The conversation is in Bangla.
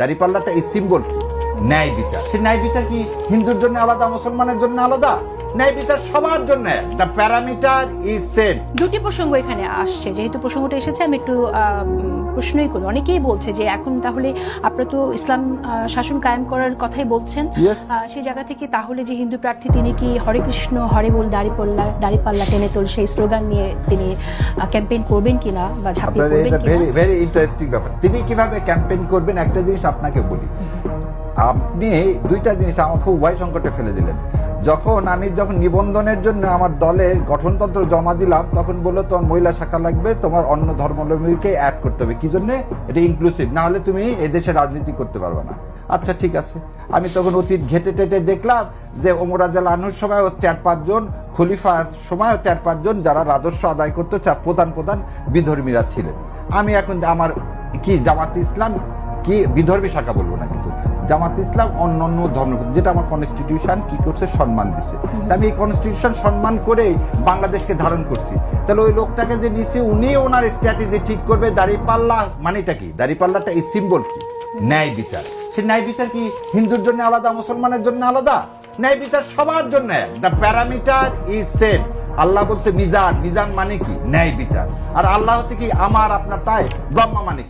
দাড়িপাল্লাটা এই সিম্বল কি? ন্যায় বিচার। সে ন্যায় বিচার কি হিন্দুর জন্য আলাদা, মুসলমানের জন্য আলাদা? ন্যায় বিচার সবার জন্য। দ্য প্যারামিটার ইজ সেম দুটি প্রসঙ্গ এখানে আসছে। যেহেতু প্রসঙ্গটা এসেছে আমি একটু প্রশ্নই করি। অনেকেই বলছে যে এখন তাহলে আপনারা তো ইসলাম শাসন কায়েম করার কথাই বলছেন। সেই জায়গা থেকে তাহলে যে হিন্দু প্রার্থী তিনি কি হরে কৃষ্ণ হরে বল দাড়িপাল্লা দাড়িপাল্লা টেনে তোল সেই স্লোগান নিয়ে তিনি ক্যাম্পেইন করবেন কিনা বা ঝাঁপিয়ে পড়বেন ভেরি ভেরি ইন্টারেস্টিং ব্যাপার। তিনি কীভাবে ক্যাম্পেইন করবেন একটা জিনিস আপনাকে বলি। আপনি দুইটা জিনিস আমাকে উভয় সংকটে ফেলে দিলেন। যখন আমি যখন নিবন্ধনের জন্য আমার দলের গঠনতন্ত্র জমা দিলাম, তখন বলল, তোমার মহিলা শাখা লাগবে, তোমার অন্য ধর্মাবলম্বীকে অ্যাড করতে হবে। কি জন্য? এটা ইনক্লুসিভ না হলে তুমি এদেশে রাজনীতি করতে পারবে না। আচ্ছা ঠিক আছে। আমি তখন অতীত ঘেটে টেটে দেখলাম যে ওমরাজাল আনুর সময় চার পাঁচজন, খলিফার সময় চার পাঁচজন যারা রাজস্ব আদায় করতো, চার প্রধান প্রধান বিধর্মীরা ছিলেন। আমি এখন আমার কি জামাত ইসলাম কি বিধর্মী শাখা বলব না কিন্তু জামাত ইসলাম অন্য অন্য ধর্ম, যেটা আমার কনস্টিটিউশন কি করছে? সম্মান দিছে। আমি এই কনস্টিটিউশন সম্মান করেই বাংলাদেশকে ধারণ করছি। তাহলে ওই লোকটাকে যে নিছে, উনি ওনার স্ট্র্যাটেজি ঠিক করবে। দাঁড়িপাল্লা মানেটা কি? দাঁড়িপাল্লাটা এই সিম্বল কি? ন্যায় বিচার। সে ন্যায় বিচার কি হিন্দুর জন্য আলাদা, মুসলমানের জন্য আলাদা? ন্যায় বিচার সবার জন্য the parameter is same Allah বলছে মিজান। মিজান মানে কি? ন্যায় বিচার। আর আল্লাহ হচ্ছে কি? আমার, আপনার, তাই। ব্রহ্মা মানে কি?